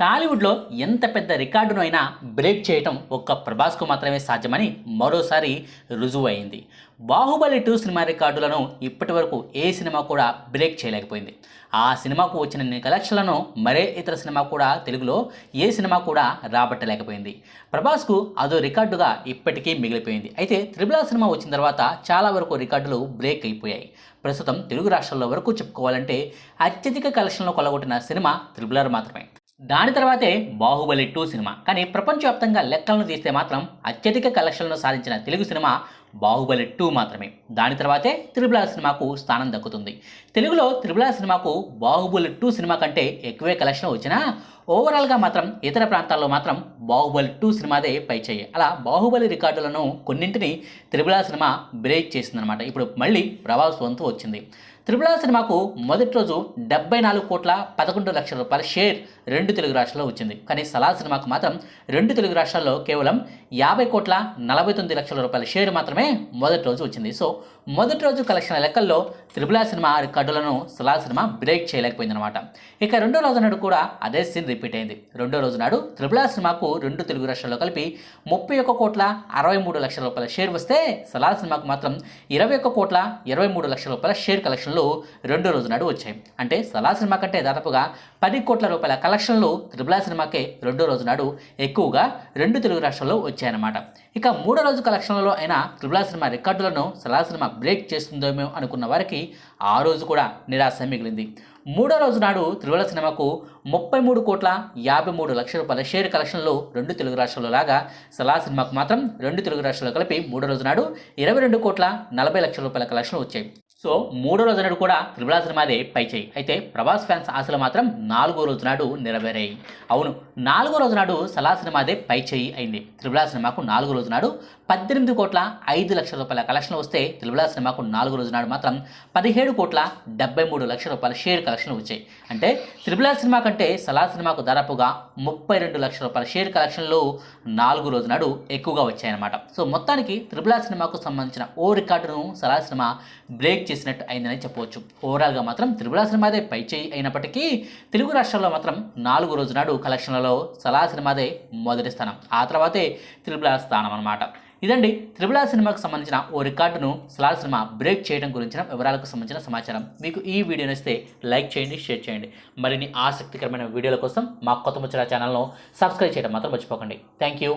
టాలీవుడ్లో ఎంత పెద్ద రికార్డును అయినా బ్రేక్ చేయటం ఒక్క ప్రభాస్కు మాత్రమే సాధ్యమని మరోసారి రుజువు అయింది బాహుబలి టూ సినిమా రికార్డులను ఇప్పటి వరకు ఏ సినిమా కూడా బ్రేక్ చేయలేకపోయింది. ఆ సినిమాకు వచ్చిన కలెక్షన్లను మరే ఇతర సినిమా కూడా తెలుగులో ఏ సినిమా కూడా రాబట్టలేకపోయింది. ప్రభాస్కు అదో రికార్డుగా ఇప్పటికీ మిగిలిపోయింది. అయితే త్రిబుల సినిమా వచ్చిన తర్వాత చాలా వరకు రికార్డులు బ్రేక్ అయిపోయాయి. ప్రస్తుతం తెలుగు రాష్ట్రాల్లో వరకు చెప్పుకోవాలంటే అత్యధిక కలెక్షన్లు కొలగొట్టిన సినిమా త్రిబులర్ మాత్రమే. దాని తర్వాతే బాహుబలి టూ సినిమా. కానీ ప్రపంచవ్యాప్తంగా లెక్కలను తీస్తే మాత్రం అత్యధిక కలెక్షన్లను సాధించిన తెలుగు సినిమా బాహుబలి టూ మాత్రమే. దాని తర్వాతే త్రిబుల సినిమాకు స్థానం దక్కుతుంది. తెలుగులో త్రిబుల సినిమాకు బాహుబలి టూ సినిమా కంటే ఎక్కువే కలెక్షన్ వచ్చినా ఓవరాల్గా మాత్రం ఇతర ప్రాంతాల్లో మాత్రం బాహుబలి టూ సినిమాదే పై చేయి. అలా బాహుబలి రికార్డులను కొన్నింటిని త్రిబుల సినిమా బ్రేక్ చేసిందనమాట. ఇప్పుడు మళ్ళీ ప్రభాస్ వంతు వచ్చింది. త్రిబుల సినిమాకు మొదటి రోజు డెబ్బై నాలుగు కోట్ల పదకొండు లక్షల రూపాయల షేర్ రెండు తెలుగు రాష్ట్రాల్లో వచ్చింది. కానీ సలా సినిమాకు మాత్రం రెండు తెలుగు రాష్ట్రాల్లో కేవలం యాభై కోట్ల నలభై తొమ్మిది లక్షల రూపాయల షేర్ మాత్రమే మొదటి రోజు వచ్చింది. సో మొదటి రోజు కలెక్షన్ లెక్కల్లో త్రిబుల సినిమా రికార్డులను సలా సినిమా బ్రేక్ చేయలేకపోయిందనమాట. ఇక రెండో రోజు నాడు కూడా అదే సీన్ రిపీట్ అయింది. రెండో రోజు నాడు త్రిపులా సినిమాకు రెండు తెలుగు రాష్ట్రాల్లో కలిపి ముప్పై ఒక్క కోట్ల అరవై మూడు లక్షల రూపాయల షేర్ వస్తే సలార్ సినిమాకు మాత్రం ఇరవై ఒక్క కోట్ల ఇరవై మూడు లక్షల రూపాయల షేర్ కలెక్షన్లు రెండో రోజు నాడు వచ్చాయి. అంటే సలార్ సినిమా కంటే దాదాపుగా పది కోట్ల రూపాయల కలెక్షన్లు త్రిపులా సినిమాకే రెండో రోజు నాడు ఎక్కువగా రెండు తెలుగు రాష్ట్రాల్లో వచ్చాయన్నమాట. ఇక మూడో రోజు కలెక్షన్లలో అయినా త్రిబుల సినిమా రికార్డులను సలా సినిమా బ్రేక్ చేస్తుందేమో అనుకున్న వారికి ఆ రోజు కూడా నిరాశ మిగిలింది. మూడో రోజు నాడు త్రివల సినిమాకు ముప్పై మూడు కోట్ల యాభై మూడు లక్షల రూపాయల షేర్ కలెక్షన్లు రెండు తెలుగు రాష్ట్రాల్లో లాగా సలా సినిమాకు మాత్రం రెండు తెలుగు రాష్ట్రాల్లో కలిపి మూడో రోజు నాడు ఇరవై రెండు కోట్ల నలభై లక్షల రూపాయల కలెక్షన్లు వచ్చాయి. సో మూడో రోజు నాడు కూడా త్రిబుల సినిమాదే పై చేయి. అయితే ప్రభాస్ ఫ్యాన్స్ ఆశలు మాత్రం నాలుగో రోజు నాడు నెరవేరాయి. అవును నాలుగో రోజు నాడు సలా సినిమాదే పై చేయి అయింది. త్రిబుల సినిమాకు నాలుగో రోజు నాడు పద్దెనిమిది కోట్ల ఐదు లక్షల రూపాయల కలెక్షన్లు వస్తే త్రిబుల సినిమాకు నాలుగో రోజు నాడు మాత్రం పదిహేడు కోట్ల డెబ్బై మూడు లక్షల రూపాయల షేర్ కలెక్షన్లు వచ్చాయి. అంటే త్రిబుల సినిమా కంటే సలా సినిమాకు దాదాపుగా ముప్పై రెండు లక్షల రూపాయల షేర్ కలెక్షన్లు నాలుగు రోజు నాడు ఎక్కువగా వచ్చాయన్నమాట. సో మొత్తానికి త్రిబుల సినిమాకు సంబంధించిన ఓ రికార్డును సలా సినిమా బ్రేక్ చేసి చేసినట్టు అయిందని చెప్పవచ్చు. ఓవరాల్గా మాత్రం త్రిబుల సినిమాదే పై చేయి అయినప్పటికీ తెలుగు రాష్ట్రాల్లో మాత్రం నాలుగు రోజు నాడు కలెక్షన్లలో సలా సినిమాదే మొదటి స్థానం. ఆ తర్వాతే త్రిబుల స్థానం అనమాట ఇదండి త్రిబుల సినిమాకు సంబంధించిన ఓ రికార్డును సలార్ సినిమా బ్రేక్ చేయడం గురించిన వివరాలకు సంబంధించిన సమాచారం. మీకు ఈ వీడియో నచ్చితే లైక్ చేయండి షేర్ చేయండి. మరిన్ని ఆసక్తికరమైన వీడియోల కోసం మా కొత్త ముచ్చట ఛానల్ను సబ్స్క్రైబ్ చేయడం మాత్రం మర్చిపోకండి. Thank you.